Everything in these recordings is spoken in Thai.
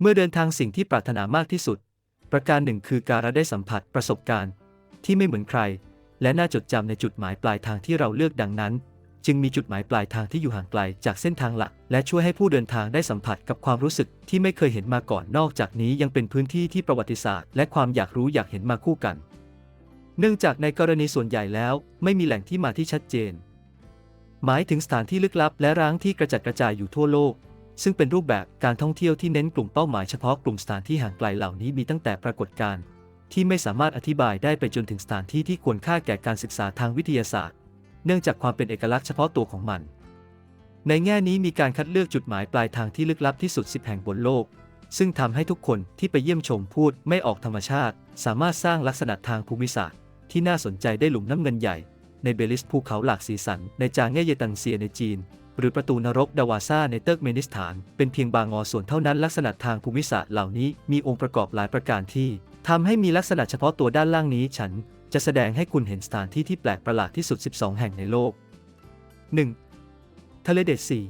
เมื่อเดินทางสิ่งที่ปรารถนามากที่สุด ประการหนึ่งคือการได้สัมผัสประสบการณ์ ที่ไม่เหมือนใคร และน่าจดจำในจุดหมายปลายทางที่เราเลือกดังนั้น จึงมีจุดหมายปลายทางที่อยู่ห่างไกลจากเส้นทางหลัก และช่วยให้ผู้เดินทางได้สัมผัสกับความรู้สึกที่ไม่เคยเห็นมาก่อนนอกจากนี้ยังเป็นพื้นที่ที่ประวัติศาสตร์ และความอยากรู้อยากเห็นมาคู่กัน เนื่องจากในกรณีส่วนใหญ่แล้ว ไม่มีแหล่งที่มาที่ชัดเจน หมายถึงสถานที่ลึกลับ และร้างที่กระจัดกระจายอยู่ทั่วโลก ซึ่งเป็นรูปแบบการท่องเที่ยวที่เน้นกลุ่มเป้าหมายเฉพาะกลุ่มสถานที่ห่างไกลเหล่านี้มีตั้งแต่ปรากฏการณ์ที่ไม่สามารถอธิบายได้ไปจนถึงสถานที่ที่ควรค่าแก่การศึกษาทางวิทยาศาสตร์ เนื่องจากความเป็นเอกลักษณ์เฉพาะตัวของมัน ในแง่นี้มีการคัดเลือกจุดหมายปลายทางที่ลึกลับที่สุด 10 แห่งบนโลก ซึ่งทำให้ทุกคนที่ไปเยี่ยมชมพูดไม่ออกธรรมชาติ สามารถสร้างลักษณะทางภูมิศาสตร์ ที่น่าสนใจได้หลุมน้ำเงินใหญ่ ในเบลิสภูเขาหลากสีสัน ในจางแง่เยตันเซียในจีน หรือประตูนรกดาวาซาในเติร์กเมนิสถาน เป็นเพียงบางงอส่วนเท่านั้นลักษณะทางภูมิศาสตร์เหล่านี้มีองค์ประกอบหลายประการที่ทำให้มีลักษณะเฉพาะตัวด้านล่างนี้ฉันจะแสดงให้คุณเห็นสถานที่ที่แปลกประหลาดที่สุด 12 แห่งในโลก 1. ทะเลเดดซี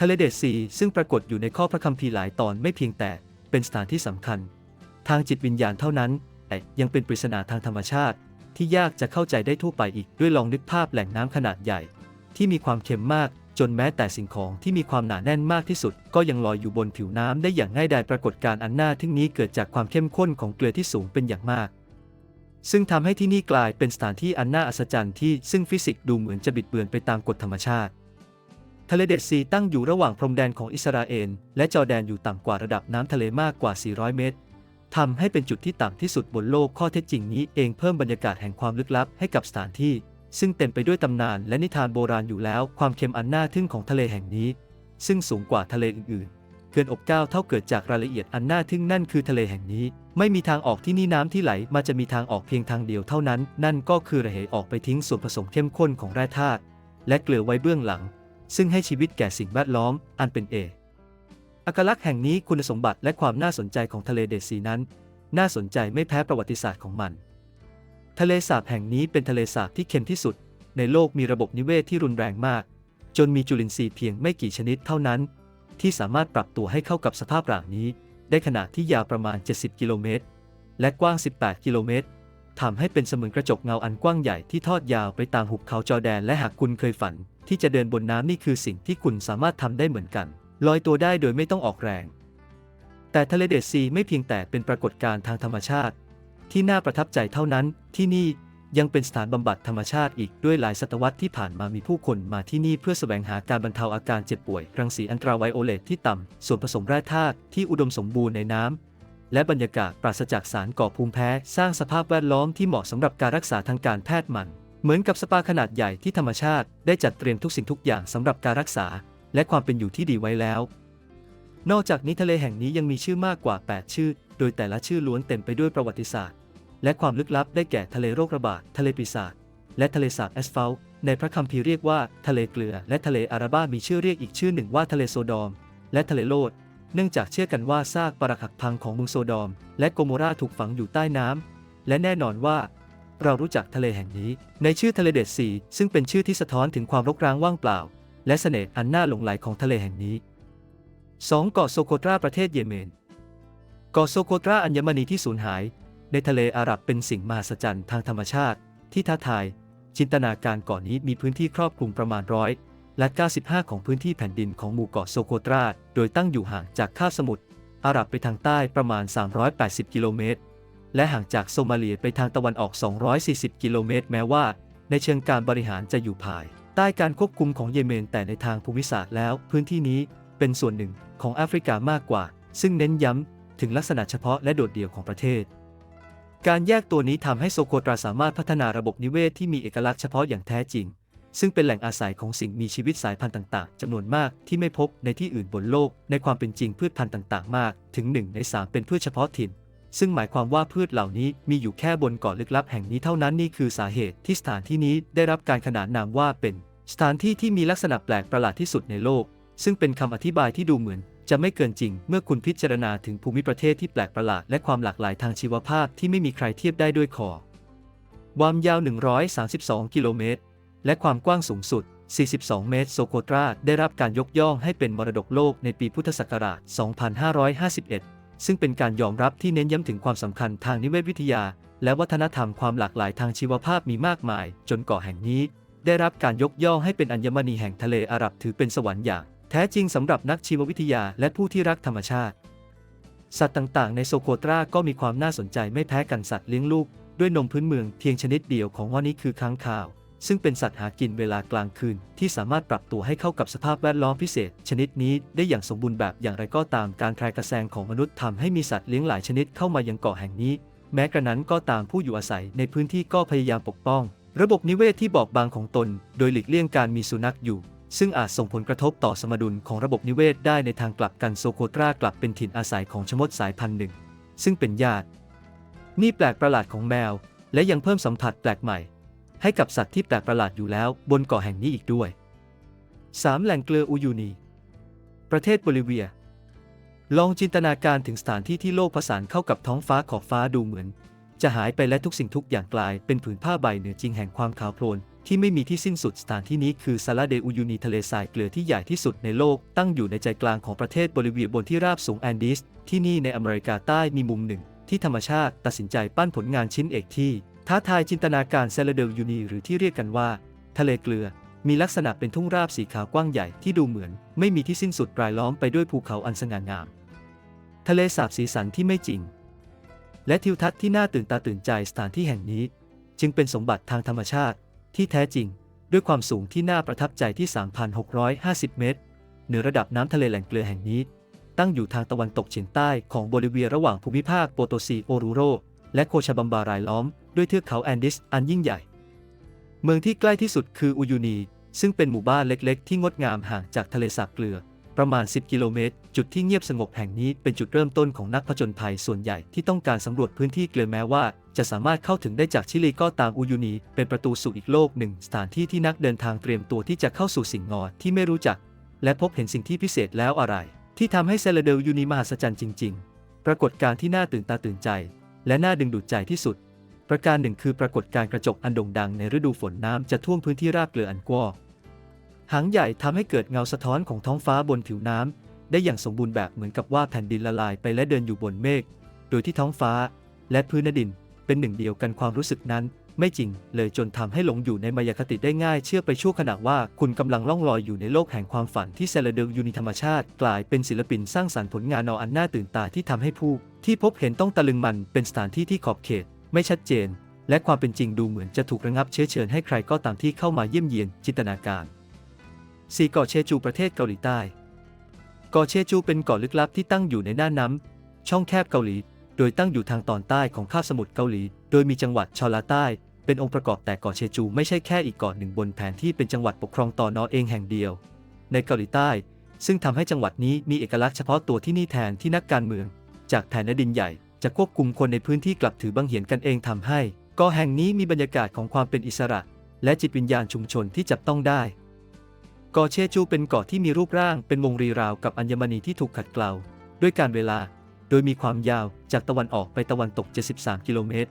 ทะเลเดดซีซึ่งปรากฏอยู่ในข้อพระคัมภีร์หลายตอนไม่เพียงแต่เป็นสถานที่สำคัญ ทางจิตวิญญาณเท่านั้นแต่ยังเป็นปริศนาทางธรรมชาติ ที่ยากจะเข้าใจได้ทั่วไปอีกด้วยลองนึกภาพแหล่งน้ำขนาดใหญ่ ที่มีความเค็มมาก จนแม้แต่สิ่งของที่มีความหนาแน่นมากที่สุด ก็ยังลอยอยู่บนผิวน้ำได้อย่างง่ายดายปรากฏการณ์อันน่าทึ่งนี้เกิดจากความเข้มข้นของเกลือที่สูงเป็นอย่างมาก ซึ่งทำให้ที่นี่กลายเป็นสถานที่อันน่าอัศจรรย์ที่ซึ่งฟิสิกส์ดูเหมือนจะบิดเบือนไปตามกฎธรรมชาติทะเลเดดซีตั้งอยู่ระหว่างพรมแดนของอิสราเอลและจอร์แดนอยู่ต่ำกว่าระดับน้ำทะเลมากกว่า 400 เมตรทำให้เป็นจุดที่ต่ำที่สุดบนโลกข้อเท็จจริงนี้เองเพิ่มบรรยากาศแห่งความลึกลับให้กับสถานที่ ซึ่งเต็มไปด้วยตำนานและนิทานโบราณอยู่แล้ว ความเค็มอันน่าทึ่งของทะเลแห่งนี้ ซึ่งสูงกว่าทะเลอื่นๆเกินอบเก้าเท่าเกิดจากรายละเอียดอันน่าทึ่งนั่นคือทะเลแห่งนี้ ไม่มีทางออกที่นี่น้ำที่ไหลมาจะมีทางออกเพียงทางเดียวเท่านั้น นั่นก็คือระเหยออกไปทิ้งส่วนผสมเข้มข้นของแร่ธาตุและเกลือไว้เบื้องหลัง ซึ่งให้ชีวิตแก่สิ่งแวดล้อมอันเป็นเอกอักลักษณ์แห่งนี้คุณสมบัติและความน่าสนใจของทะเลเดซีนั้น น่าสนใจไม่แพ้ประวัติศาสตร์ของมัน ทะเลสาบแห่งนี้เป็นทะเลสาบที่เค็มที่สุด ในโลกมีระบบนิเวศที่รุนแรงมาก จนมีจุลินทรีย์เพียงไม่กี่ชนิดเท่านั้น ที่สามารถปรับตัวให้เข้ากับสภาพร่างนี้ ได้ขนาดที่ยาวประมาณ 70 กิโลเมตร และกว้าง 18 กิโลเมตรทำให้เป็นเสมือนกระจกเงาอันกว้างใหญ่ที่ทอดยาวไปตามหุบเขาจอแดนและหากคุณเคยฝัน ที่จะเดินบนน้ำนี่คือสิ่งที่คุณสามารถทำได้เหมือนกัน ลอยตัวได้โดยไม่ต้องออกแรง แต่ทะเลเดดซีไม่เพียงแต่เป็นปรากฏการณ์ทางธรรมชาติ ที่น่าประทับใจเท่านั้นที่นี่ยังเป็นสถานบำบัดธรรมชาติอีกด้วยหลายศตวรรษที่ผ่านมามีผู้คนมาที่นี่เพื่อแสวงหาการบรรเทาอาการเจ็บป่วย รังสีอันตราไวโอเลตที่ต่ำ ส่วนผสมแร่ธาตุที่อุดมสมบูรณ์ในน้ำ และบรรยากาศปราศจากสารก่อภูมิแพ้ สร้างสภาพแวดล้อมที่เหมาะสำหรับการรักษาทางการแพทย์มัน เหมือนกับสปาขนาดใหญ่ที่ธรรมชาติ ได้จัดเตรียมทุกสิ่งทุกอย่างสำหรับการรักษา และความเป็นอยู่ที่ดีไว้แล้ว นอกจากนี้ทะเลแห่งนี้ยังมีชื่อมากกว่า 8 ชื่อ โดยแต่ละชื่อล้วนเต็มไปด้วยประวัติศาสตร์ และความลึกลับได้แก่ทะเลโรคระบาด ทะเลปีศาจ และทะเลสาบแอสฟัลต์ในพระคัมภีร์เรียกว่าทะเลเกลือ และทะเลอาราบามีชื่อเรียกอีกชื่อหนึ่งว่าทะเลโซดอม และทะเลโลด เนื่องจากเชื่อกันว่าซากปรักหักพังของเมืองโซดอม และโกโมราถูกฝังอยู่ใต้น้ำและแน่นอนว่า เรารู้จักทะเลแห่งนี้ ในชื่อทะเลเดดซีซึ่งเป็นชื่อที่สะท้อนถึงความรกร้างว่างเปล่า และเสน่ห์อันน่าหลงไหลของทะเลแห่งนี้ 2. เกาะโซโคตราประเทศเยเมน กาะโซโคตราอัญมณีที่สูญหาย ในทะเลอาหรับเป็นสิ่งมหัศจรรย์ทางธรรมชาติ ที่ท้าทาย จินตนาการเกาะนนี้มีพื้นที่ครอบคลุมประมาณร้อยและ95 ของพื้นที่แผ่นดินของหมู่เกาะโซโคตรา โดยตั้งอยู่ห่างจากคาบสมุทรอาหรับไปทางใต้ประมาณ 380 กิโลเมตร และห่างจากโซมาเลียไปทางตะวันออก 240 กิโลเมตร แม้ว่า ในเชิงการบริหารจะอยู่ภาย ใต้การควบคุมของเยเมนแต่ในทางภูมิศาสตร์แล้ว พื้นที่นี้เป็นส่วนหนึ่งของแอฟริกามากกว่า ซึ่งเน้นย้ำ ถึงลักษณะเฉพาะและโดดเดี่ยวของประเทศ การแยกตัวนี้ทำให้โซโคตราสามารถพัฒนาระบบนิเวศที่มีเอกลักษณ์เฉพาะอย่างแท้จริง ซึ่งเป็นแหล่งอาศัยของสิ่งมีชีวิตสายพันธุ์ต่าง ๆจำนวนมากที่ไม่พบในที่อื่นบนโลก ในความเป็นจริงพืชพันธุ์ต่าง ๆ มาก ถึง 1 ใน 3 เป็นพืชเฉพาะถิ่นซึ่งหมายความว่าพืชเหล่านี้มีอยู่แค่บนเกาะลึกลับแห่งนี้เท่านั้นนี่คือสาเหตุที่สถานที่นี้ได้รับการขนานนามว่าเป็น สถานที่ที่มีลักษณะแปลกประหลาดที่สุดในโลก ซึ่งเป็นคำอธิบายที่ดูเหมือน จะไม่เกินจริงเมื่อคุณพิจารณาถึงภูมิประเทศที่แปลกประหลาดและความหลากหลายทางชีวภาพที่ไม่มีใครเทียบได้ด้วยคอความยาว 132 กิโลเมตร และความกว้างสูงสุด 42 เมตร โซโคตราได้รับการยกย่องให้เป็นมรดกโลกในปีพุทธศักราช 2551 ซึ่งเป็นการยอมรับที่เน้นย้ำถึงความสำคัญทางนิเวศวิทยา และวัฒนธรรมความหลากหลายทางชีวภาพมีมากมาย จนเกาะแห่งนี้ ได้รับการยกย่องให้เป็นอัญมณีแห่งทะเลอาหรับถือเป็นสวรรค์อย่าง แท้จริงสำหรับนักชีววิทยาและผู้ที่รักธรรมชาติ สัตว์ต่างๆ ในโซโคตราก็มีความน่าสนใจไม่แพ้กันสัตว์เลี้ยงลูก ด้วยนมพื้นเมืองเพียงชนิดเดียวของว่านี้คือค้างคาว ซึ่งเป็นสัตว์หากินเวลากลางคืน ที่สามารถปรับตัวให้เข้ากับสภาพแวดล้อมพิเศษ ชนิดนี้ได้อย่างสมบูรณ์แบบอย่างไรก็ตามการแพร่กระแสงของมนุษย์ทำให้มีสัตว์เลี้ยงหลายชนิดเข้ามายังเกาะแห่งนี้ แม้กระนั้นก็ตามผู้อยู่อาศัยในพื้นที่ก็พยายามปกป้อง ระบบนิเวศที่บอบบางของตน โดยหลีกเลี่ยงการมีสุนัขอยู่ ซึ่งอาจส่งผลกระทบต่อสมดุลของระบบนิเวศได้ในทางกลับกันโซโคตรากลับเป็นถิ่นอาศัยของชมดสายพันธุ์หนึ่ง ซึ่งเป็นญาติ นี่แปลกประหลาดของแมว และยังเพิ่มสัมผัสแปลกใหม่ ให้กับสัตว์ที่แปลกประหลาดอยู่แล้วบนเกาะแห่งนี้อีกด้วย 3. แหล่งเกลืออูยูนี ประเทศโบลิเวีย ลองจินตนาการถึงสถานที่ที่โลกผสานเข้ากับท้องฟ้าขอบฟ้าดูเหมือน จะหายไปและทุกสิ่งทุกอย่างกลายเป็นผืนผ้าใบเหนือจริงแห่งความขาวโพลน ที่ไม่มีที่สิ้นสุดสถานที่นี้คือซาลาเดอูยูนีทะเลทรายเกลือที่ใหญ่ที่สุดในโลก ตั้งอยู่ในใจกลางของประเทศโบลิเวียบนที่ราบสูงแอนดีส ที่นี่ในอเมริกาใต้มีมุมหนึ่ง ที่ธรรมชาติตัดสินใจปั้นผลงานชิ้นเอกที่ ท้าทายจินตนาการซาลาเดอูยูนีหรือที่เรียกกันว่า ทะเลเกลือ มีลักษณะเป็นทุ่งราบสีขาวกว้างใหญ่ที่ดูเหมือน ไม่มีที่สิ้นสุดรายล้อมไปด้วยภูเขาอันสง่างาม ทะเลสาบสีสันที่ไม่จริง และทิวทัศน์ที่น่าตื่นตาตื่นใจสถานที่แห่งนี้ จึงเป็นสมบัติทางธรรมชาติ ที่แท้จริง ด้วยความสูงที่น่าประทับใจที่ 3,650 เมตร เหนือระดับน้ำทะเลแหล่งเกลือแห่งนี้ ตั้งอยู่ทางตะวันตกเฉียงใต้ของโบลิเวียระหว่างภูมิภาคโปโตซีโอรูโร และโคชาบัมบารายล้อม ด้วยเทือกเขาแอนดิสอันยิ่งใหญ่ เมืองที่ใกล้ที่สุดคืออูยูนี ซึ่งเป็นหมู่บ้านเล็กๆ ที่งดงามห่างจากทะเลสาบเกลือประมาณ 10 กิโลเมตร จุดที่เงียบสงบแห่งนี้เป็นจุดเริ่มต้นของนักผจญภัยส่วนใหญ่ที่ต้องการสำรวจพื้นที่เกลือแม้ว่า จะสามารถเข้าถึงได้จากชิลีก็ตามอูยูนี เป็นประตูสู่อีกโลกหนึ่ง สถานที่ที่นักเดินทางเตรียมตัวที่จะเข้าสู่สิ่งงอที่ไม่รู้จัก และพบเห็นสิ่งที่พิเศษแล้วอะไร ที่ทำให้เซเลเดลยูนีมหัศจรรย์จริง ๆ ปรากฏการณ์ที่น่าตื่นตาตื่นใจ และน่าดึงดูดใจที่สุด ประการหนึ่งคือปรากฏการณ์กระจกอันโด่งดังในฤดูฝนน้ำจะท่วมพื้นที่ราบเกลืออันกว้างหางใหญ่ทำให้เกิดเงาสะท้อนของท้องฟ้าบนผิวน้ำได้อย่างสมบูรณ์แบบเหมือนกับว่าแผ่นดินละลายไปและเดินอยู่บนเมฆโดยที่ท้องฟ้า และพื้นดิน เป็นหนึ่งเดียวกันความรู้สึกนั้นไม่จริงเลยจนทำให้หลงอยู่ในมายาคติได้ง่ายเชื่อไปชั่วขณะว่าคุณกำลังล่องลอยอยู่ในโลกแห่งความฝันที่เซเลเดลยูนิธรรมชาติ กลายเป็นศิลปินสร้างสรรค์ผลงานนออันน่าตื่นตาที่ทำให้ผู้ ที่พบเห็นต้องตะลึงมันเป็นสถานที่ที่ขอบเขต ไม่ชัดเจน และความเป็นจริงดูเหมือนจะถูกระงับเชื้อเชิญให้ใครก็ตามที่เข้ามาเยี่ยมเยียนจินตนาการสี่เกาะเชจูประเทศเกาหลีใต้เกาะเชจูเป็นเกาะลึกลับที่ตั้งอยู่ในน่านน้ำช่องแคบเกาหลี โดยตั้งอยู่ทางตอนใต้ของคาบสมุทรเกาหลี โดยมีจังหวัดชอลาใต้ เป็นองค์ประกอบแต่เกาะเชจูไม่ใช่แค่อีกเกาะหนึ่งบนแผนที่เป็นจังหวัดปกครองต่อนอเองแห่งเดียว ในเกาหลีใต้ ซึ่งทำให้จังหวัดนี้มีเอกลักษณ์เฉพาะตัวที่นี่แทนที่นักการเมือง จากแผนดินใหญ่จะควบคุมคนในพื้นที่กลับถือบังเหียนกันเองทำให้เกาะแห่งนี้มีบรรยากาศของความเป็นอิสระ และจิตวิญญาณชุมชนที่จับต้องได้เกาะเชจูเป็นเกาะที่มีรูปร่างเป็นวงรีราวกับอัญมณีที่ถูกขัดเกลาด้วยการเวลา โดยมีความยาวจากตะวันออกไปตะวันตก 73 กิโลเมตร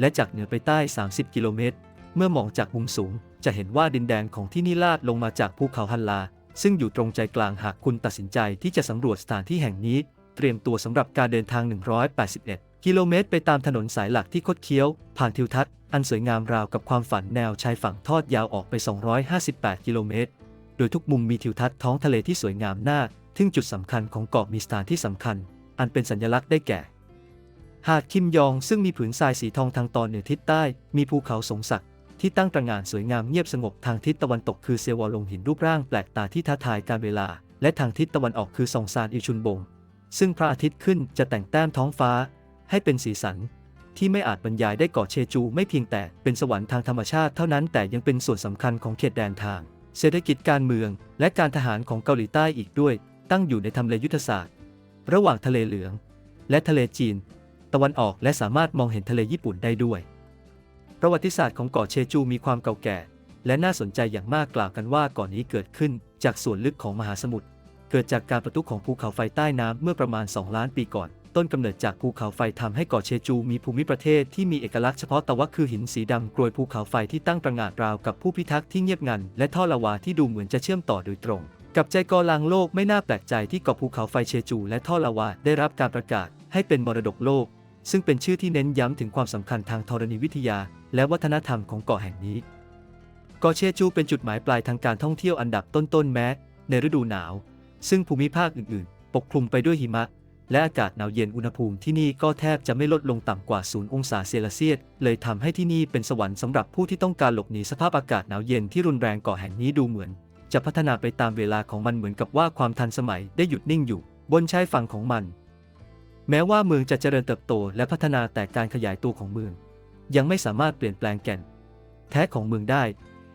และจากเหนือไปใต้ 30 กิโลเมตร เมื่อมองจากมุมสูง จะเห็นว่าดินแดนของที่นี่ลาดลงมาจากภูเขาฮันลา ซึ่งอยู่ตรงใจกลางหากคุณตัดสินใจที่จะสำรวจสถานที่แห่งนี้ เตรียมตัวสำหรับการเดินทาง 181 กิโลเมตร ไปตามถนนสายหลักที่คดเคี้ยว ผ่านทิวทัศน์อันสวยงามราวกับความฝันแนวชายฝั่งทอดยาวออกไป 258 กิโลเมตร โดยทุกมุมมีทิวทัศน์ท้องทะเลที่สวยงามน่าทึ่งจุดสำคัญของเกาะมีสถานที่สำคัญ อันเป็นสัญลักษณ์ได้แก่ หาดคิมยองซึ่งมีผืนทรายสีทองทางตอนเหนือทิศใต้ มีภูเขาสงสักที่ตั้งตระหง่านสวยงามเงียบสงบทางทิศตะวันตกคือเซวอลงหินรูปร่างแปลกตาที่ท้าทายการเวลา และทางทิศตะวันออกคือซองซานอิชุนบง ซึ่งพระอาทิตย์ขึ้นจะแต่งแต้มท้องฟ้า ให้เป็นสีสัน ที่ไม่อาจบรรยายได้เกาะเชจูไม่เพียงแต่เป็นสวรรค์ทางธรรมชาติเท่านั้นแต่ยังเป็นส่วนสำคัญของเขตแดนทาง เศรษฐกิจการเมือง และการทหารของเกาหลีใต้อีกด้วย ตั้งอยู่ในทำเลยุทธศาสตร์ ระหว่างทะเลเหลือง และทะเลจีน ตะวันออกและสามารถมองเห็นทะเลญี่ปุ่นได้ด้วย ประวัติศาสตร์ของเกาะเชจูมีความเก่าแก่ และน่าสนใจอย่างมากกล่าวกันว่าเก่อนนี้เกิดขึ้นจากส่วนลึกของมหาสมุทรเกิดจากการประทุของภูเขาไฟใต้น้ำเมื่อประมาณ 2 ล้านปีก่อน ต้นกำเนิดจากภูเขาไฟทำให้เกาะเชจูมีภูมิประเทศที่มีเอกลักษณ์เฉพาะตะวะคือหินสีดำกรวยภูเขาไฟที่ตั้งประหงาดราวกับผู้พิทักษ์ที่เงียบงันและท่อลาวาที่ดูเหมือนจะเชื่อมต่อโดยตรง กับใจกลางโลกไม่น่าแปลกใจที่เกาะภูเขาไฟเชจูและท่อลาวาได้รับการประกาศให้เป็นมรดกโลก ซึ่งเป็นชื่อที่เน้นย้ำถึงความสำคัญทางธรณีวิทยา และวัฒนธรรมของเกาะแห่งนี้ เกาะเชจูเป็นจุดหมายปลายทางการท่องเที่ยวอันดับต้นๆแม้ ในฤดูหนาว ซึ่งภูมิภาคอื่นๆ ปกคลุมไปด้วยหิมะ และอากาศหนาวเย็นอุณหภูมิที่นี่ก็แทบจะไม่ลดลงต่ำกว่า0องศาเซลเซียสเลยทำให้ที่นี่เป็นสวรรค์สำหรับผู้ที่ต้องการหลบหนีสภาพอากาศหนาวเย็นที่รุนแรงเกาะแห่งนี้ดูเหมือน จะพัฒนาไปตามเวลาของมันเหมือนกับว่าความทันสมัยได้หยุดนิ่งอยู่ บนชายฝั่งของมัน แม้ว่าเมืองจะเจริญเติบโตและพัฒนาแต่การขยายตัวของเมือง ยังไม่สามารถเปลี่ยนแปลงแก่น แท้ของเมืองได้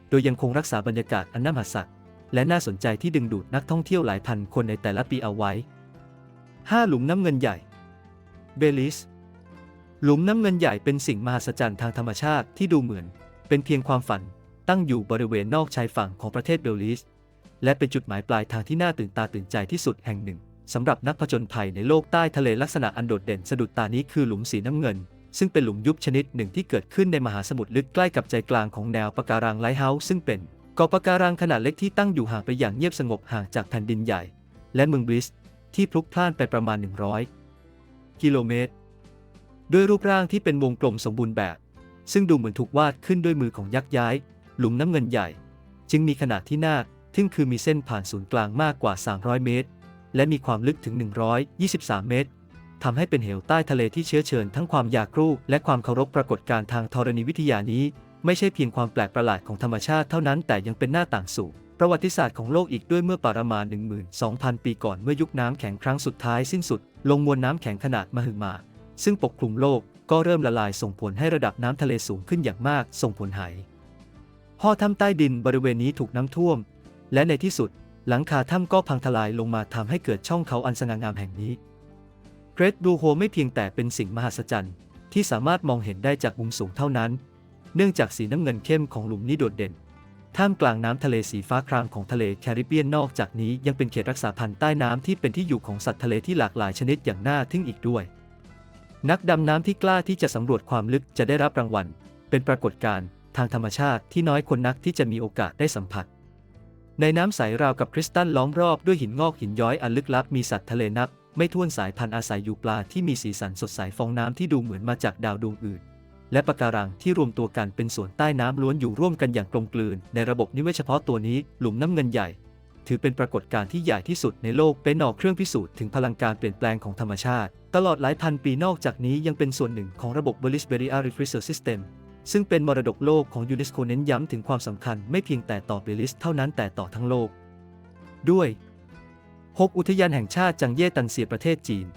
โดยยังคงรักษาบรรยากาศอันน่าหัศจรรย์และน่าสนใจที่ดึงดูดนักท่องเที่ยวหลายพันคนในแต่ละปีเอาไว้ 5. หลุมน้ำเงินใหญ่ เบลิส หลุมน้ำเงินใหญ่เป็นสิ่งมหัศจรรย์ทางธรรมชาติที่ดูเหมือน เป็นเพียงความฝัน ตั้งอยู่บริเวณนอกชายฝั่งของประเทศเบลิส และเป็นจุดหมายปลายทางที่น่าตื่นตาตื่นใจที่สุดแห่งหนึ่งสำหรับนักผจญภัยในโลกใต้ทะเลลักษณะอันโดดเด่นสะดุดตานี้คือหลุมสีน้ำเงิน ซึ่งเป็นหลุมยุบชนิดหนึ่งที่เกิดขึ้นในมหาสมุทรลึกใกล้กับใจกลางของแนวปะการังไลท์เฮาส์ซึ่งเป็นเกาะปะการังขนาดเล็กที่ตั้งอยู่ห่างไปอย่างเงียบสงบห่างจากแผ่นดินใหญ่ และเมืองบริส ที่พลุกพล่านไปประมาณ 100 กิโลเมตร ด้วยรูปร่างที่เป็นวงกลมสมบูรณ์แบบ ซึ่งดูเหมือนถูกวาดขึ้นด้วยมือของยักษ์ย้าย หลุมน้ำเงินใหญ่ จึงมีขนาดที่น่าทึ่งคือมีเส้นผ่านศูนย์กลางมากกว่า 300 เมตร และมีความลึกถึง 123 เมตรทำให้เป็นเหวใต้ทะเลที่เชื้อเชิญทั้งความอยากรู้และความเคารพปรากฏการทางธรณีวิทยานี้ ไม่ใช่เพียงความแปลกประหลาดของธรรมชาติเท่านั้นแต่ยังเป็นหน้าต่างสู่ประวัติศาสตร์ของโลกอีกด้วยเมื่อประมาณ 12,000 ปีก่อนเมื่อยุคน้ำแข็งครั้งสุดท้ายสิ้นสุด ลงมวลน้ำแข็งขนาดมหึมา ซึ่งปกคลุมโลกก็เริ่มละลายส่งผลให้ระดับน้ำทะเลสูงขึ้นอย่างมากส่งผลหาย ห่อถ้ำใต้ดินบริเวณนี้ถูกน้ำท่วม และในที่สุด หลังคาถ้ำก็พังทลายลงมาทำให้เกิดช่องเขาอันสง่างามแห่งนี้เกรดบลูโฮไม่เพียงแต่เป็นสิ่งมหัศจรรย์ที่สามารถมองเห็นได้จากมุมสูงเท่านั้น เนื่องจากสีน้ำเงินเข้มของหลุมนี้โดดเด่น ท่ามกลางน้ำทะเลสีฟ้าครามของทะเลแคริบเบียนนอกจากนี้ยังเป็นเขตรักษาพันธุ์ใต้น้ำที่เป็นที่อยู่ของสัตว์ทะเลที่หลากหลายชนิดอย่างน่าทึ่งอีกด้วย นักดำน้ำที่กล้าที่จะสำรวจความลึกจะได้รับรางวัล เป็นปรากฏการณ์ ทางธรรมชาติที่น้อยคนนักที่จะมีโอกาสได้สัมผัส ในน้ำใสราวกับคริสตัลล้อมรอบด้วยหินงอกหินย้อยอันลึกลับมีสัตว์ทะเลนับ ไม่ถ้วนสายพันธุ์อาศัยอยู่ปลาที่มีสีสันสดใสฟองน้ำที่ดูเหมือนมาจากดาวดวงอื่น และปะการังที่รวมตัวกันเป็นส่วนใต้น้ำล้วนอยู่ร่วมกันอย่างกลมกลืน ในระบบนิเวศเฉพาะตัวนี้หลุมน้ำเงินใหญ่ ถือเป็นปรากฏการณ์ที่ใหญ่ที่สุดในโลกเป็นออกเครื่องพิสูจน์ถึงพลังการเปลี่ยนแปลงของธรรมชาติ ตลอดหลายพันปีนอกจากนี้ยังเป็นส่วนหนึ่งของระบบ b e r i s b e r i a r e f r e s e r System ซึ่งเป็นมรดกโลกของยูเนสโกเน้นย้ำถึงความสำคัญไม่เพียงแต่ต่อเบลิสเท่านั้นแต่ต่อทั้งโลก ด้วย 6 อุทยานแห่งชาติจังเย่ตันเซียประเทศจีน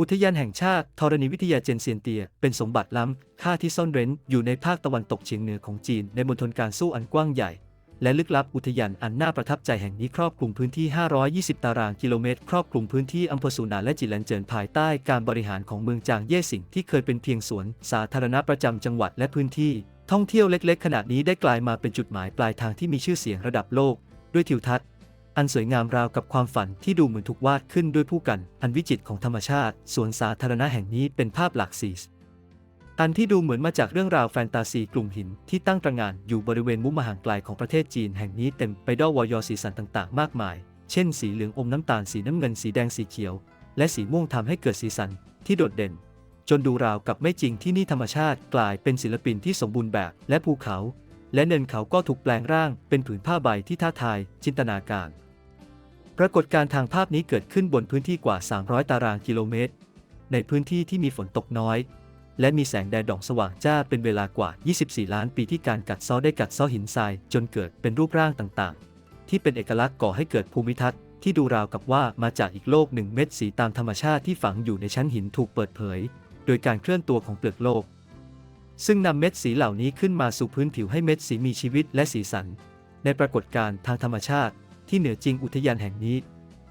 อุทยานแห่งชาติธรณีวิทยาเจนเซียนเตีย เป็นสมบัติล้ำค่าที่ซ่อนเร้นอยู่ในภาคตะวันตกเฉียงเหนือของจีน ในมณฑลการสู้อันกว้างใหญ่ และลึกลับอุทยานอันน่าประทับใจแห่งนี้ครอบคลุมพื้นที่ 520 ตารางกิโลเมตร ครอบคลุมพื้นที่อำเภอสุนาและจิแลนเจินภายใต้การบริหารของเมืองจางเย่สิงที่เคยเป็นเพียงสวน สาธารณะประจำจังหวัดและพื้นที่ ท่องเที่ยวเล็กๆ ขนาดนี้ได้กลายมาเป็นจุดหมายปลายทางที่มีชื่อเสียงระดับโลก ด้วยทิวทัศน์ อันสวยงามราวกับความฝันที่ดูเหมือนถูกวาดขึ้นด้วยผู้กัน อันวิจิตรของธรรมชาติสวนสาธารณะแห่งนี้เป็นภาพหลากสี อันที่ดูเหมือนมาจากเรื่องราวแฟนตาซีกลุ่มหินที่ตั้งตระหง่านอยู่บริเวณมุมมห่างไกลของประเทศจีนแห่งนี้เต็มไปด้วยวอยอสีสันต่างๆ มากมาย เช่น สีเหลืองอมน้ำตาลสีน้ำเงินสีแดงสีเขียว และสีม่วงทำให้เกิดสีสันที่โดดเด่น จนดูราวกับไม่จริงที่นี่ธรรมชาติกลายเป็นศิลปินที่สมบูรณ์แบบ และภูเขา และเนินเขาก็ถูกแปลงร่างเป็นผืนผ้าใบที่ท้าทาย จินตนาการ ปรากฏการณ์ทางภาพนี้เกิดขึ้นบนพื้นที่กว่า 300 ตารางกิโลเมตร ในพื้นที่ที่มีฝนตกน้อย และมีแสงแดดดองสว่างจ้าเป็นเวลากว่า 24 ล้านปีที่การกัดเซ้อได้กัดเซ้อหินทรายจนเกิดเป็นรูปร่างต่างๆ ที่เป็นเอกลักษณ์ก่อให้เกิดภูมิทัศน์ที่ดูราวกับว่ามาจากอีกโลกหนึ่งเม็ดสีตามธรรมชาติที่ฝังอยู่ในชั้นหินถูกเปิดเผย โดยการเคลื่อนตัวของเปลือกโลก ซึ่งนำเม็ดสีเหล่านี้ขึ้นมาสู่พื้นผิวให้เม็ดสีมีชีวิตและสีสัน ในปรากฏการณ์ทางธรรมชาติ ที่เหนือจริงอุทยานแห่งนี้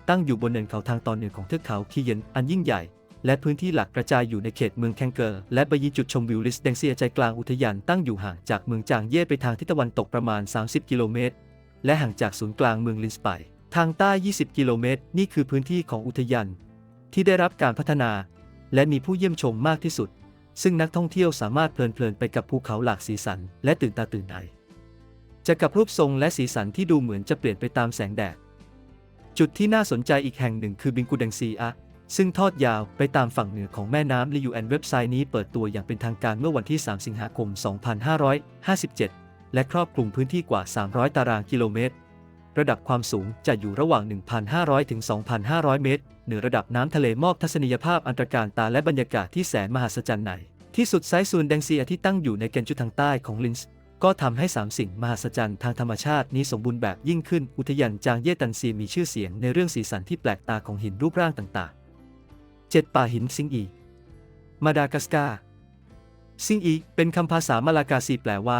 ตั้งอยู่บนเนินเขาทางตอนเหนือของเทือกเขาคีเยนอันยิ่งใหญ่ และพื้นที่หลักกระจายอยู่ในเขตเมืองแคนเกอร์และบยีจุดชมวิวลิสแดงเซียใจกลางอุทยานตั้งอยู่ห่างจากเมืองจางเย่ไปทางทิศตะวันตกประมาณ 30 กิโลเมตร และห่างจากศูนย์กลางเมืองลินสไป ทางใต้ 20 กิโลเมตร นี่คือพื้นที่ของอุทยาน ที่ได้รับการพัฒนา และมีผู้เยี่ยมชมมากที่สุด ซึ่งนักท่องเที่ยวสามารถเพลินๆไปกับภูเขาหลากสีสัน และตื่นตาตื่นใจจะกับรูปทรงและสีสันที่ดูเหมือนจะเปลี่ยนไปตามแสงแดดจุดที่น่าสนใจอีกแห่งหนึ่งคือบิงกูดังซีอะ ซึ่งทอดยาวไปตามฝั่งเหนือของแม่น้ำลิยูแอนเว็บไซต์นี้เปิดตัวอย่างเป็นทางการเมื่อวันที่ 3 สิงหาคม 2557 และครอบคลุมพื้นที่กว่า 300 ตารางกิโลเมตร ระดับความสูงจะอยู่ระหว่าง 1,500 ถึง 2,500 เมตร เหนือระดับน้ำทะเลมอบทัศนียภาพอันตรการตาและบรรยากาศที่แสนมหัศจรรย์ไหนที่สุดไซซูนแดงเซียที่ตั้งอยู่ในแกนจุดทางใต้ของลินส์ก็ทำให้สามสิ่งมหัศจรรย์ทางธรรมชาตินี้สมบูรณ์แบบยิ่งขึ้น อุทยานจางเย่ตันซีมีชื่อเสียงในเรื่องสีสันที่แปลกตาของหินรูปร่างต่างๆ เจ็ดป่าหินซิงอี มาดากัสการ์ซิงอีเป็นคำภาษามาลากาซีแปลว่า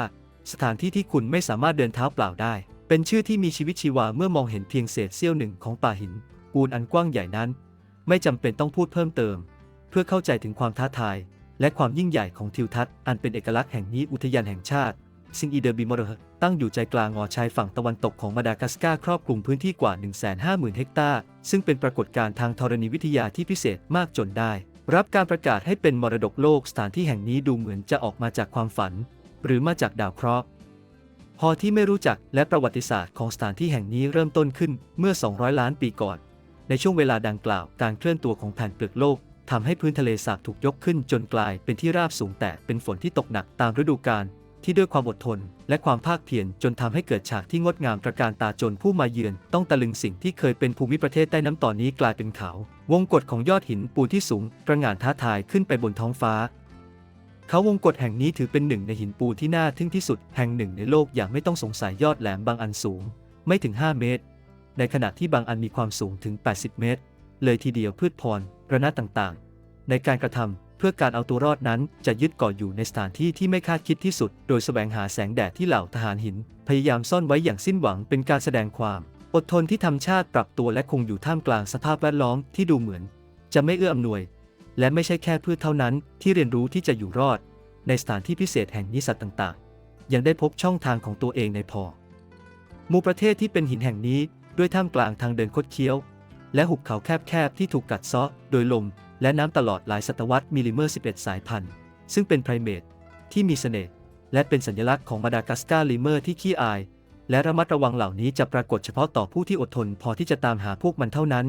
สถานที่ที่คุณไม่สามารถเดินเท้าเปล่าได้ เป็นชื่อที่มีชีวิตชีวาเมื่อมองเห็นเพียงเศษเสี้ยวหนึ่งของป่าหินปูนอันกว้างใหญ่นั้น ไม่จำเป็นต้องพูดเพิ่มเติม เพื่อเข้าใจถึงความท้าทาย และความยิ่งใหญ่ของทิวทัศน์อันเป็นเอกลักษณ์แห่งนี้อุทยานแห่งชาติ ซิงอีเดอร์บิมอร์ตั้งอยู่ใจกลางงอชายฝั่งตะวันตกของมาดากัสการ์ครอบคลุมพื้นที่กว่า 150,000 เฮกตาร์ ซึ่งเป็นปรากฏการณ์ทางธรณีวิทยาที่พิเศษมากจนได้ รับการประกาศให้เป็นมรดกโลกสถานที่แห่งนี้ดูเหมือนจะออกมาจากความฝัน หรือมาจากดาวเคราะห์พอที่ไม่รู้จักและประวัติศาสตร์ของสถานที่แห่งนี้เริ่มต้นขึ้นเมื่อ 200 ล้านปีก่อน ในช่วงเวลาดังกล่าวการเคลื่อนตัวของแผ่นเปลือกโลกทำให้พื้นทะเลสาบถูกยกขึ้นจนกลายเป็นที่ราบสูงแต่เป็นฝนที่ตกหนักตามฤดูกาล ที่ด้วยความอดทน และความภาคเพียรจนทำให้เกิดฉากที่งดงามตระการตาจนผู้มาเยือน ต้องตะลึงสิ่งที่เคยเป็นภูมิประเทศใต้น้ำตอนนี้กลายเป็นเขา วงกฏของยอดหินปูนที่สูงประหง่านท้าทายขึ้นไปบนท้องฟ้า เขาวงกฏแห่งนี้ถือเป็นหนึ่งในหินปูนที่น่าทึ่งที่สุดแห่งหนึ่งในโลกอย่างไม่ต้องสงสัยยอดแหลมบางอันสูง ไม่ถึง 5 เมตร ในขณะที่บางอันมีความสูงถึง 80 เมตร เลยทีเดียวพืชพรระนาต่างๆ ในการกระทำ เพื่อการเอาตัวรอดนั้นจะยึดเกาะอยู่ในสถานที่ที่ไม่คาดคิดที่สุด โดยแสวงหาแสงแดดที่เหล่าทหารหิน พยายามซ่อนไว้อย่างสิ้นหวังเป็นการแสดงความ อดทนที่ทำชาติปรับตัวและคงอยู่ท่ามกลางสภาพแวดล้อมที่ดูเหมือน จะไม่เอื้ออำนวย และไม่ใช่แค่พืชเท่านั้นที่เรียนรู้ที่จะอยู่รอด ในสถานที่พิเศษแห่งนี้สัตว์ต่างๆ ยังได้พบช่องทางของตัวเองในพอหมู่ประเทศที่เป็นหินแห่งนี้ด้วยท่ามกลางทางเดินคดเคี้ยว และหุบเขาแคบๆที่ถูกกัดเซาะโดยลม และน้ำตลอดหลายศตวรรษมีลิเมอร์ 11 สายพันธุ์ ซึ่งเป็นไพรเมทที่มีเสน่ห์และเป็นสัญลักษณ์ของมาดากัสการ์ลิเมอร์ที่ขี้อาย และระมัดระวังเหล่านี้จะปรากฏเฉพาะต่อผู้ที่อดทนพอที่จะตามหาพวกมันเท่านั้น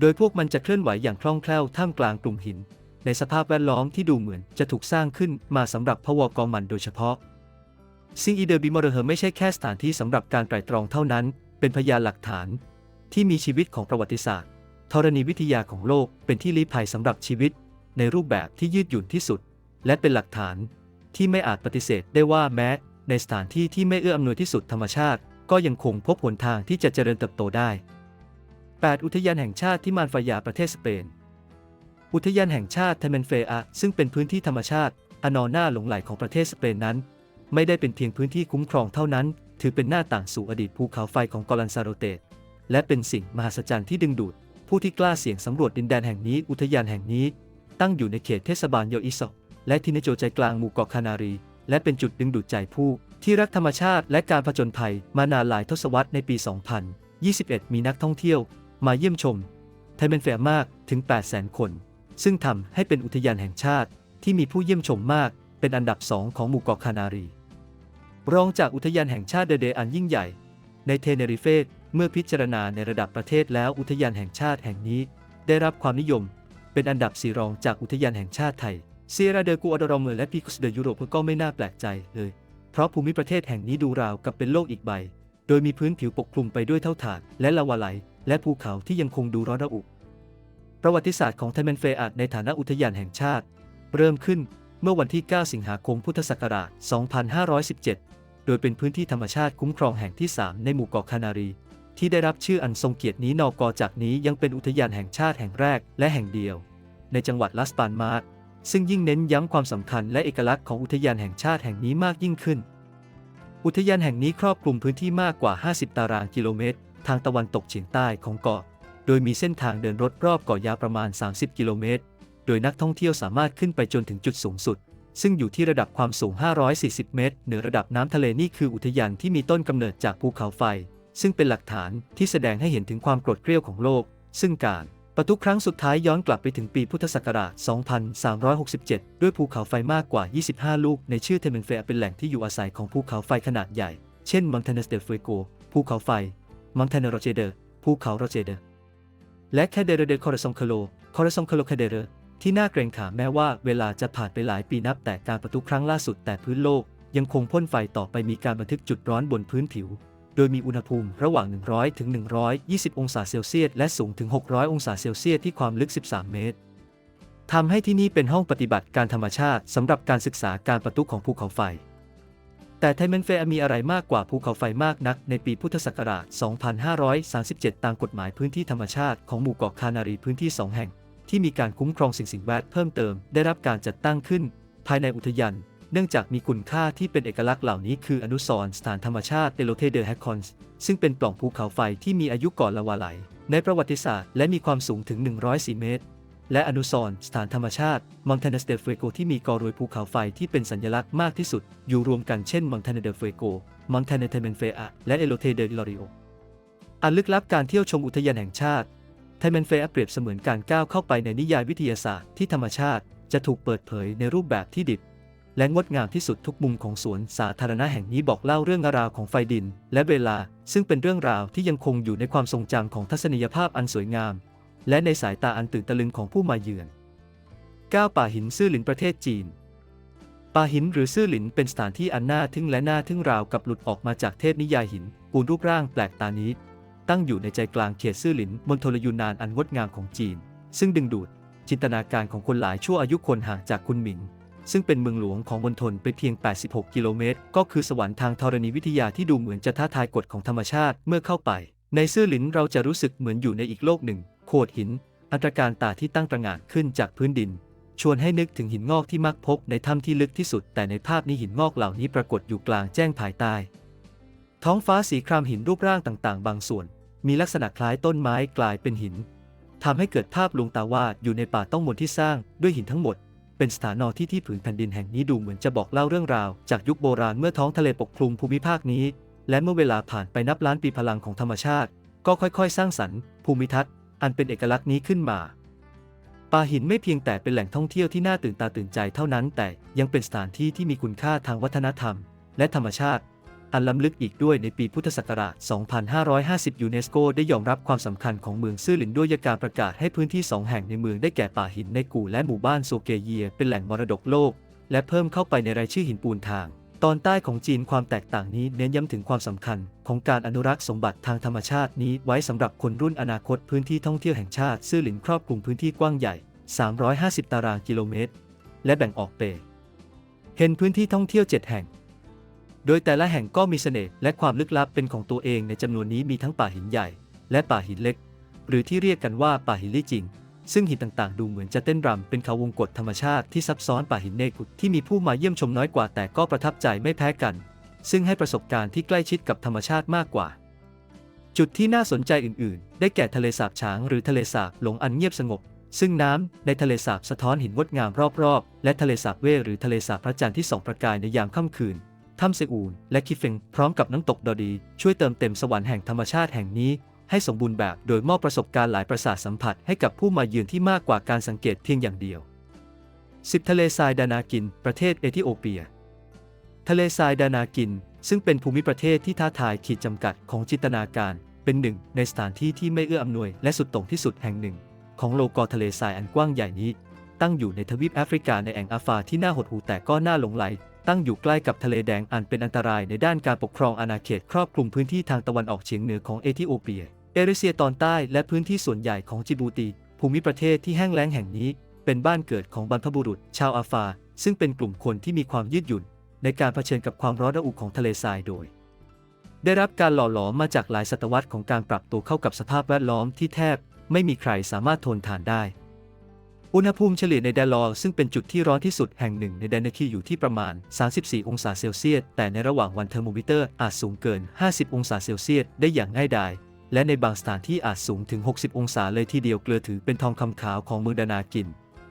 โดยพวกมันจะเคลื่อนไหวอย่างคล่องแคล่วท่ามกลางกลุ่มหิน ในสภาพแวดล้อมที่ดูเหมือนจะถูกสร้างขึ้นมาสำหรับพวกองมันโดยเฉพาะซิงอีเดอร์บิมอร์เฮอร์ไม่ใช่แค่สถานที่สำหรับการไตร่ตรองเท่านั้น เป็นพยานหลักฐาน ที่มีชีวิตของประวัติศาสตร์ ธรณีวิทยาของโลกเป็นที่ลี้ภัยสำหรับชีวิต ในรูปแบบที่ยืดหยุ่นที่สุด และเป็นหลักฐาน ที่ไม่อาจปฏิเสธได้ว่าแม้ ในสถานที่ที่ไม่เอื้ออำนวยที่สุดธรรมชาติ ก็ยังคงพบหนทางที่จะเจริญเติบโตได้ 8 อุทยานแห่งชาติที่มานฟายาประเทศสเปน อุทยานแห่งชาติเทเมนเฟอาซึ่งเป็นพื้นที่ธรรมชาติอนอนาหลงไหลของประเทศสเปนนั้น ไม่ได้เป็นเพียงพื้นที่คุ้มครองเท่านั้น ถือเป็นหน้าต่างสู่อดีตภูเขาไฟของกอลันซาโรเตตและเป็นสิ่งมหัศจรรย์ที่ดึงดูด ผู้ที่กล้าเสี่ยงสำรวจดินแดนแห่งนี้อุทยานแห่งนี้ ตั้งอยู่ในเขตเทศบาลโยอิโซและทินโจใจกลางหมู่เกาะคานารี และเป็นจุดดึงดูดใจผู้ ที่รักธรรมชาติและการผจญภัยมานานหลายทศวรรษในปี 2021 มีนักท่องเที่ยว มาเยี่ยมชมไทยเป็นแฟร์มากถึง 800,000 คน ซึ่งทำให้เป็นอุทยานแห่งชาติ ที่มีผู้เยี่ยมชมมาก เป็นอันดับสองของหมู่เกาะคานารี รองจากอุทยานแห่งชาติเดเดอันยิ่งใหญ่ ในเทเนริเฟส เมื่อพิจารณาในระดับประเทศแล้วอุทยานแห่งชาติแห่งนี้ ได้รับความนิยม เป็นอันดับสี่รองจากอุทยานแห่งชาติไทยเซียราเดกูอดรอมเมอร์และพิคุสเดยุโรปก็ไม่น่าแปลกใจเลย เพราะภูมิประเทศแห่งนี้ดูราวกับเป็นโลกอีกใบ โดยมีพื้นผิวปกคลุมไปด้วยเท่าฐานและลาวาไหล และภูเขาที่ยังคงดูร้อนระอุ ประวัติศาสตร์ของไทเมนเฟอาดในฐานะอุทยานแห่งชาติ เริ่มขึ้นเมื่อวันที่ 9 สิงหาคม พุทธศักราช 2517 โดยเป็นพื้นที่ธรรมชาติคุ้มครองแห่งที่ 3 ในหมู่เกาะคานารี ที่ได้รับชื่ออันทรงเกียรตินี้นอกจากนี้ยังเป็นอุทยานแห่งชาติแห่งแรกและแห่งเดียว ในจังหวัดลาสปานมาร์ซึ่งยิ่งเน้นย้ำความสำคัญและเอกลักษณ์ของอุทยานแห่งชาติแห่งนี้มากยิ่งขึ้น อุทยานแห่งนี้ครอบคลุมพื้นที่มากกว่า 50 ตารางกิโลเมตร ทางตะวันตกเฉียงใต้ของเกาะ โดยมีเส้นทางเดินรถรอบเกาะยาวประมาณ 30 กิโลเมตร โดยนักท่องเที่ยวสามารถขึ้นไปจนถึงจุดสูงสุด ซึ่งอยู่ที่ระดับความสูง 540 เมตร เหนือระดับน้ำทะเลนี่คืออุทยานที่มีต้นกำเนิดจากภูเขาไฟ ซึ่งเป็นหลักฐานที่แสดงให้เห็นถึงความโกรธเกรี้ยวของโลก ซึ่งการประตูครั้งสุดท้ายย้อนกลับไปถึงปีพุทธศักราช 2367 ด้วยภูเขาไฟมากกว่า 25 ลูก ในชื่อเทเมนเฟเป็นแหล่งที่อยู่อาศัยของภูเขาไฟขนาดใหญ่ เช่นมอนเทเนสเดลเฟโกภูเขาไฟมอนเทนโรเจเดอร์ ภูเขาโรเจเดอร์ และแคเดเรเดคอร์ซองคโลคอร์ซองคโลแคเดเรที่น่าเกรงขามแม้ว่าเวลาจะผ่านไปหลายปีนับแต่การประตูครั้งล่าสุดแต่พื้นโลก ยังคงพ่นไฟต่อไปมีการบันทึกจุดร้อนบนพื้นผิว โดยมีอุณหภูมิระหว่าง 100 ถึง 120 องศาเซลเซียส และสูงถึง 600 องศาเซลเซียสที่ความลึก 13 เมตร ทำให้ที่นี่เป็นห้องปฏิบัติการธรรมชาติสำหรับการศึกษาการประทุของภูเขาไฟ แต่ไทเมนเฟมีอะไรมากกว่าภูเขาไฟมากนักในปีพุทธศักราช 2537 ตามกฎหมายพื้นที่ธรรมชาติของหมู่เกาะคานารีพื้นที่ 2 แห่ง ที่มีการคุ้มครองสิ่งสิ่งแวดเพิ่มเติม ได้รับการจัดตั้งขึ้น ภายในอุทยาน เนื่องจากมีคุณค่าที่เป็นเอกลักษณ์เหล่านี้คืออนุสรณ์สถานธรรมชาติเตโลเทเดอร์แฮคอนส์ซึ่งเป็นปล่องภูเขาไฟที่มีอายุก่อนละวาไหล ในประวัติศาสตร์และมีความสูงถึง 104 เมตร และอนุสรณ์สถานธรรมชาติมอนเทเนสเดเฟโกที่มีกอรวยภูเขาไฟที่เป็นสัญลักษณ์มากที่สุด อยู่รวมกันเช่นมอนเทเนเดเฟโกมอนเทเนเทเมนเฟอาและเอโลเทเดลอริโออันลึกลับการเที่ยวชมอุทยานแห่งชาติไทเมนเฟอาเปรียบเสมือนการก้าวเข้าไปในนิยายวิทยาศาสตร์ที่ธรรมชาติจะถูกเปิดเผยในรูปแบบที่ดิบ และงดงามที่สุดทุกมุมของสวนสาธารณะแห่งนี้บอกเล่าเรื่องราวของไฟดิน และเวลา ซึ่งเป็นเรื่องราวที่ยังคงอยู่ในความทรงจำของทัศนียภาพอันสวยงาม และในสายตาอันตื่นตะลึงของผู้มาเยือน9ป่าหินซื่อหลินประเทศจีน ป่าหินหรือซื่อหลินเป็นสถานที่อันน่าทึ่งและน่าทึ่งราวกับหลุดออกมาจากเทพนิยายหินปูนรูปร่างแปลกตานี้ ตั้งอยู่ในใจกลางเขตซื่อหลินมณฑลยูนนานอันงดงามของจีน ซึ่งดึงดูดจินตนาการของคนหลายชั่วอายุคนห่างจากคุนหมิง ซึ่งเป็นเมืองหลวงของมณฑลไปเพียง 86 กิโลเมตร ก็คือสวรรค์ทางธรณีวิทยาที่ดูเหมือนจะท้าทายกฎของธรรมชาติเมื่อเข้าไป ในซื่อหลินเราจะรู้สึกเหมือนอยู่ในอีกโลกหนึ่ง โขดหิน อันตรการตาที่ตั้งตระหง่านขึ้นจากพื้นดิน ชวนให้นึกถึงหินงอกที่มักพบในถ้ำที่ลึกที่สุด แต่ในภาพนี้หินงอกเหล่านี้ปรากฏอยู่กลางแจ้งภายใต้ ท้องฟ้าสีครามหินรูปร่างต่างๆ บางส่วน มีลักษณะคล้ายต้นไม้กลายเป็นหินทำให้เกิดภาพลวงตาว่าอยู่ในป่าต้องมนที่สร้างด้วยหินทั้งหมด เป็นสถานอที่ที่ผืนแผ่นดินแห่งนี้ดูเหมือนจะบอกเล่าเรื่องราว จากยุคโบราณเมื่อท้องทะเลปกคลุมภูมิภาคนี้ และเมื่อเวลาผ่านไปนับล้านปีพลังของธรรมชาติ ก็ค่อยๆ สร้างสรรค์ภูมิทัศน์ อันเป็นเอกลักษณ์นี้ขึ้นมาป่าหินไม่เพียงแต่เป็นแหล่งท่องเที่ยวที่น่าตื่นตาตื่นใจเท่านั้น แต่ยังเป็นสถานที่ที่มีคุณค่าทางวัฒนธรรม และธรรมชาติ อันล้ำลึกอีกด้วยในปีพุทธศักราช 2550 ยูเนสโกได้ยอมรับความสำคัญของเมืองซื่อหลินด้วยการประกาศให้พื้นที่สองแห่งในเมืองได้แก่ป่าหินในกู่และหมู่บ้านโซเกเยีย เป็นแหล่งมรดกโลก และเพิ่มเข้าไปในรายชื่อหินปูนทาง ตอนใต้ของจีนความแตกต่างนี้เน้นย้ำถึงความสำคัญ ของการอนุรักษ์สมบัติทางธรรมชาตินี้ไว้สำหรับคนรุ่นอนาคตพื้นที่ท่องเที่ยวแห่งชาติซื่อหลินครอบคลุมพื้นที่กว้างใหญ่ 350 ตารางกิโลเมตร และแบ่งออกเป็นเห็นพื้นที่ท่องเที่ยว 7 แห่ง โดยแต่ละแห่งก็มีเสน่ห์และความลึกลับเป็นของตัวเองในจำนวนนี้มีทั้งป่าหินใหญ่ และป่าหินเล็ก หรือที่เรียกกันว่าป่าหินลี่จิง ซึ่งหินต่างๆ ดูเหมือนจะเต้นรำเป็นเขาวงกฏธรรมชาติที่ซับซ้อนป่าหินเนกุดที่มีผู้มาเยี่ยมชมน้อยกว่าแต่ก็ประทับใจไม่แพ้กัน ซึ่งให้ประสบการณ์ที่ใกล้ชิดกับธรรมชาติมากกว่า จุดที่น่าสนใจอื่น ๆ ได้แก่ทะเลสาบฉางหรือทะเลสาบหลงอันเงียบสงบซึ่งน้ำในทะเลสาบสะท้อนหินงดงามรอบๆ และทะเลสาบเว่หรือทะเลสาบพระจันทร์ที่ส่องประกายในยามค่ำคืน ถ้ำเซอูนและคิเฟงพร้อมกับน้ำตกดอดี ช่วยเติมเต็มสวรรค์แห่งธรรมชาติแห่งนี้ ให้สมบูรณ์แบบโดยมอบประสบการณ์หลายประสาทสัมผัสให้กับผู้มาเยือนที่มากกว่าการสังเกตเพียงอย่างเดียว 10 ทะเลทรายดานากิน ประเทศเอธิโอเปีย ทะเลทรายดานากิน ซึ่งเป็นภูมิประเทศที่ท้าทายขีดจำกัดของจินตนาการ เป็นหนึ่ง ในสถานที่ที่ไม่เอื้ออำนวย และสุดโต่งที่สุดแห่งหนึ่ง ของโลกอทะเลทรายอันกว้างใหญ่นี้ ตั้งอยู่ในทวีปแอฟริกาในแอ่งอาฟาที่น่าหดหู่แต่ก็น่าหลงไหลตั้งอยู่ใกล้กับทะเลแดงอันเป็นอันตรายในด้านการปกครองอาณาเขตครอบคลุมพื้นที่ทางตะวันออกเฉียงเหนือของเอธิโอเปีย เอเรเซียตอนใต้และพื้นที่ส่วนใหญ่ของจิบูตี ภูมิประเทศที่แห้งแล้งแห่งนี้ เป็นบ้านเกิดของบรรพบุรุษ ชาวอาฟา ซึ่งเป็นกลุ่มคนที่มีความยืดหยุ่น ในการเผชิญกับความร้อนระอุของทะเลทรายโดย ได้รับการหล่อหลอมมาจากหลายศตวรรษของการปรับตัวเข้ากับสภาพแวดล้อมที่แทบ ไม่มีใครสามารถทนทานได้ อุณหภูมิเฉลี่ยในแดลอซึ่งเป็นจุดที่ร้อนที่สุดแห่งหนึ่งในแดนเนคีอยู่ที่ประมาณ 34 องศาเซลเซียส แต่ในระหว่างวันเทอร์โมมิเตอร์อาจสูงเกิน 50 องศาเซลเซียสได้อย่างง่ายดาย และในบางสถานที่อาจสูงถึง 60 องศาเลยทีเดียวเกลือถือเป็นทองคำขาวของเมืองดานากิน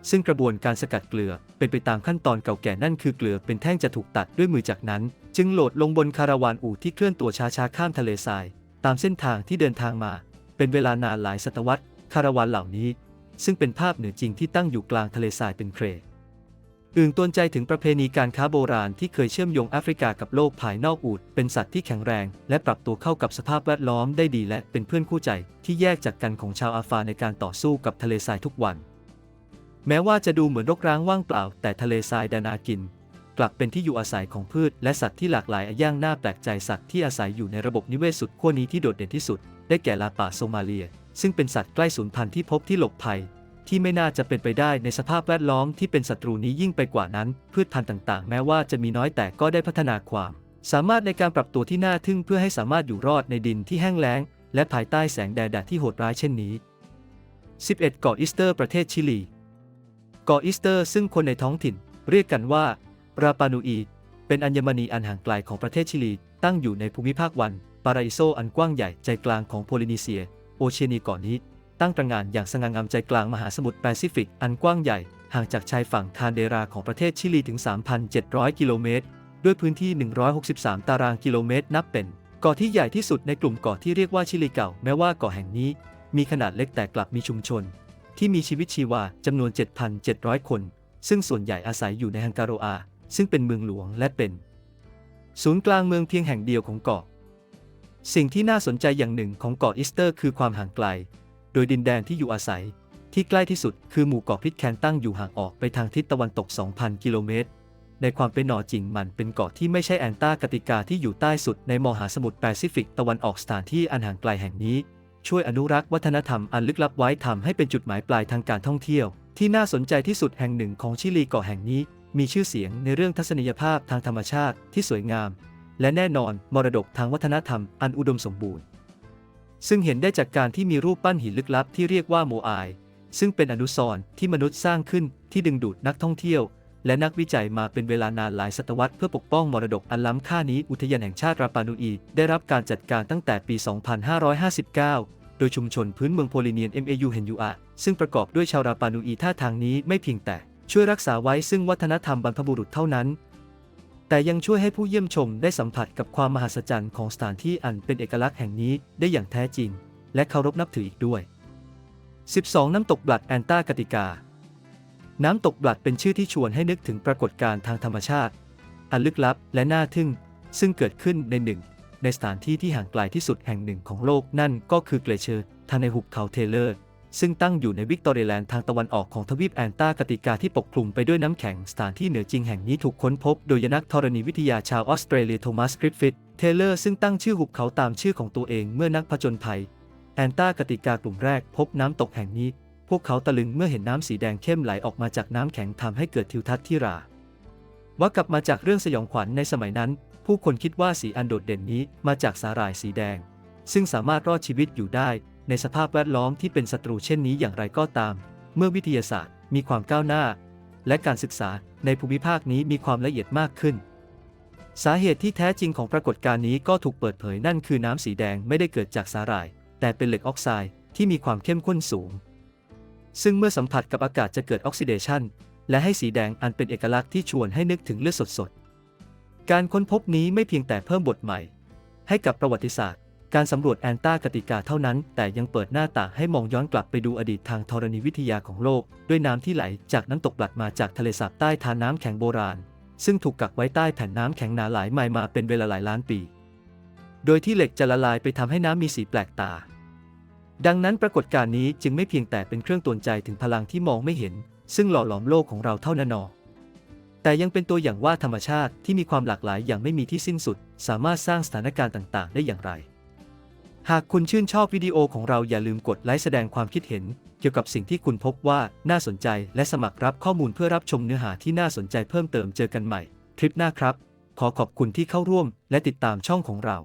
ซึ่งกระบวนการสกัดเกลือเป็นไปตามขั้นตอนเก่าแก่นั่นคือเกลือเป็นแท่งจะถูกตัดด้วยมือจากนั้น จึงโหลดลงบนคาราวานอู่ที่เคลื่อนตัวช้าๆข้ามทะเลทราย ตามเส้นทางที่เดินทางมา เป็นเวลานานหลายศตวรรษ คาราวานเหล่านี้ ซึ่งเป็นภาพเหนือจริงที่ตั้งอยู่กลางทะเลทรายเป็นเครอื่นตวนใจถึงประเพณีการค้าโบราณที่เคยเชื่อมโยงแอฟริกากับโลกภายนอกอูด เป็นสัตว์ที่แข็งแรง และปรับตัวเข้ากับสภาพแวดล้อมได้ดีและเป็นเพื่อนคู่ใจที่แยกจากกันของชาวอาฟาในการต่อสู้กับทะเลทรายทุกวัน แม้ว่าจะดูเหมือนรกร้างว่างเปล่า แต่ทะเลทรายดานากิน กลับเป็นที่อยู่อาศัยของพืช และสัตว์ที่หลากหลายอย่างน่าแปลกใจสัตว์ที่อาศัยอยู่ในระบบนิเวศสุดขั้วนี้ที่โดดเด่นที่สุด ได้แก่ลาป่าโซมาเลีย ซึ่งเป็นสัตว์ใกล้สูญพันธุ์ที่พบที่หลบภัย ที่ไม่น่าจะเป็นไปได้ในสภาพแวดล้อมที่เป็นศัตรูนี้ยิ่งไปกว่านั้น พืชพันธุ์ต่างๆ แม้ว่าจะมีน้อยแต่ก็ได้พัฒนาความ สามารถในการปรับตัวที่น่าทึ่งเพื่อให้สามารถอยู่รอดในดินที่แห้งแล้ง และภายใต้แสงแดดที่โหดร้ายเช่นนี้ 11 เกาะอีสเตอร์ประเทศชิลี เกาะอีสเตอร์ซึ่งคนในท้องถิ่น เรียกกันว่าราปานูอีเป็นอัญมณีอันห่างไกลของประเทศชิลี ตั้งอยู่ในภูมิภาควัน ปาราอิโซอันกว้างใหญ่ใจกลางของโพลินีเซีย โอเชียนีเกาะนี้ ตั้งตระหง่านอย่างสง่างามใจกลางมหาสมุทรแปซิฟิกอันกว้างใหญ่ ห่างจากชายฝั่งคานเดราของประเทศชิลีถึง 3,700 กิโลเมตร ด้วยพื้นที่ 163 ตารางกิโลเมตร นับเป็นเกาะที่ใหญ่ที่สุดในกลุ่มเกาะที่เรียกว่าชิลีเก่า แม้ว่าเกาะแห่งนี้ มีขนาดเล็กแต่กลับมีชุมชน ที่มีชีวิตชีวาจำนวน 7,700 คน ซึ่งส่วนใหญ่อาศัยอยู่ในฮังการโรอา ซึ่งเป็นเมืองหลวงและเป็น ศูนย์กลางเมืองเพียงแห่งเดียวของเกาะ สิ่งที่น่าสนใจอย่างหนึ่งของเกาะอีสเตอร์คือความห่างไกล โดยดินแดนที่อยู่อาศัย ที่ใกล้ที่สุดคือหมู่เกาะพิทแคนตั้งอยู่ห่างออกไปทางทิศตะวันตก 2,000 กิโลเมตร ในความเป็นหนอจริงมันเป็นเกาะที่ไม่ใช่แอนตาร์กติกาที่อยู่ใต้สุดในมหาสมุทรแปซิฟิกตะวันออกสถานที่อันห่างไกลแห่งนี้ ช่วยอนุรักษ์วัฒนธรรมอันลึกลับไว้ทำให้เป็นจุดหมายปลายทางการท่องเที่ยว ที่น่าสนใจที่สุดแห่งหนึ่งของชิลีเกาะแห่งนี้ มีชื่อเสียงในเรื่องทัศนียภาพทางธรรมชาติที่สวยงาม และแน่นอนมรดกทางวัฒนธรรมอันอุดมสมบูรณ์ ซึ่งเห็นได้จากการที่มีรูปปั้นหินลึกลับที่เรียกว่าโมอาย ซึ่งเป็นอนุสรณ์ที่มนุษย์สร้างขึ้นที่ดึงดูดนักท่องเที่ยว และนักวิจัยมาเป็นเวลานานหลายศตวรรษเพื่อปกป้องมรดกอันล้ำค่านี้อุทยานแห่งชาติราปานูอี ได้รับการจัดการตั้งแต่ปี 2559โดยชุมชนพื้นเมืองโพลิเนียน MAU เฮนยูอาซึ่งประกอบด้วยชาวราปานูอีท่าทางนี้ไม่เพียงแต่ ช่วยรักษาไว้ซึ่งวัฒนธรรมบรรพบุรุษเท่านั้น แต่ยังช่วยให้ผู้เยี่ยมชมได้สัมผัสกับความมหัศจรรย์ของสถานที่อันเป็นเอกลักษณ์แห่งนี้ได้อย่างแท้จริง และเคารพนับถืออีกด้วย 12 น้ำตกบลัดแอนตาร์กติกา น้ำตกบลัดเป็นชื่อที่ชวนให้นึกถึงปรากฏการณ์ทางธรรมชาติ อันลึกลับและน่าทึ่ง ซึ่งเกิดขึ้นในหนึ่ง ในสถานที่ที่ห่างไกลที่สุดแห่งหนึ่งของโลกนั่นก็คือเกรเชอร์ทางในหุบเขาเทเลอร์ ซึ่งตั้งอยู่ในวิกตอเรียแลนด์ทางตะวันออกของทวีปแอนตาร์กติกาที่ปกคลุมไปด้วยน้ำแข็งสถานที่เหนือจริงแห่งนี้ถูกค้นพบโดยนักธรณีวิทยาชาวออสเตรเลียโทมัสกริฟฟิธเทเลอร์ซึ่งตั้งชื่อหุบเขาตามชื่อของตัวเองเมื่อนักผจญภัยแอนตาร์กติกากลุ่มแรกพบน้ำตกแห่งนี้ พวกเขาตะลึงเมื่อเห็นน้ำสีแดงเข้มไหลออกมาจากน้ำแข็งทำให้เกิดทิวทัศน์ที่ราว่ากลับมาจากเรื่องสยองขวัญในสมัยนั้น ผู้คนคิดว่าสีอันโดดเด่นนี้มาจากสาหร่ายสีแดง ซึ่งสามารถรอดชีวิตอยู่ได้ ในสภาพแวดล้อมที่เป็นศัตรูเช่นนี้อย่างไรก็ตาม เมื่อวิทยาศาสตร์มีความก้าวหน้า และการศึกษาในภูมิภาคนี้มีความละเอียดมากขึ้น สาเหตุที่แท้จริงของปรากฏการณ์นี้ก็ถูกเปิดเผยนั่นคือน้ำสีแดงไม่ได้เกิดจากสาหร่าย แต่เป็นเหล็กออกไซด์ที่มีความเข้มข้นสูง ซึ่งเมื่อสัมผัสกับอากาศจะเกิดออกซิเดชันและให้สีแดงอันเป็นเอกลักษณ์ที่ชวนให้นึกถึงเลือดสดๆ การค้นพบนี้ไม่เพียงแต่เพิ่มบทใหม่ ให้กับประวัติศาสตร์ การสำรวจแอนตากติกาเท่านั้น แต่ยังเปิดหน้าต่างให้มองย้อนกลับไปดูอดีตทางธรณีวิทยาของโลก ด้วยน้ำที่ไหลจากน้ำตกบลัดมาจากทะเลสาบใต้ทานน้ำแข็งโบราณ ซึ่งถูกกักไว้ใต้แผ่นน้ำแข็งหนาหลายไมล์มาเป็นเวลาหลายล้านปี โดยที่เหล็กจะละลายไปทำให้น้ำมีสีแปลกตา ดังนั้นปรากฏการณ์นี้จึงไม่เพียงแต่เป็นเครื่องตวนใจถึงพลังที่มองไม่เห็น ซึ่งหล่อหลอมโลกของเราเท่านั้นหนอแต่ยังเป็นตัวอย่างว่าธรรมชาติที่มีความหลากหลายอย่างไม่มีที่สิ้นสุด สามารถสร้างสถานการณ์ต่าง ๆ ได้อย่างไร หากคุณชื่นชอบวิดีโอของเราอย่าลืมกดไลค์แสดงความคิดเห็น เกี่ยวกับสิ่งที่คุณพบว่าน่าสนใจและสมัครรับข้อมูลเพื่อรับชมเนื้อหาที่น่าสนใจเพิ่มเติมเจอกันใหม่ คลิปหน้าครับ ขอขอบคุณที่เข้าร่วมและติดตามช่องของเรา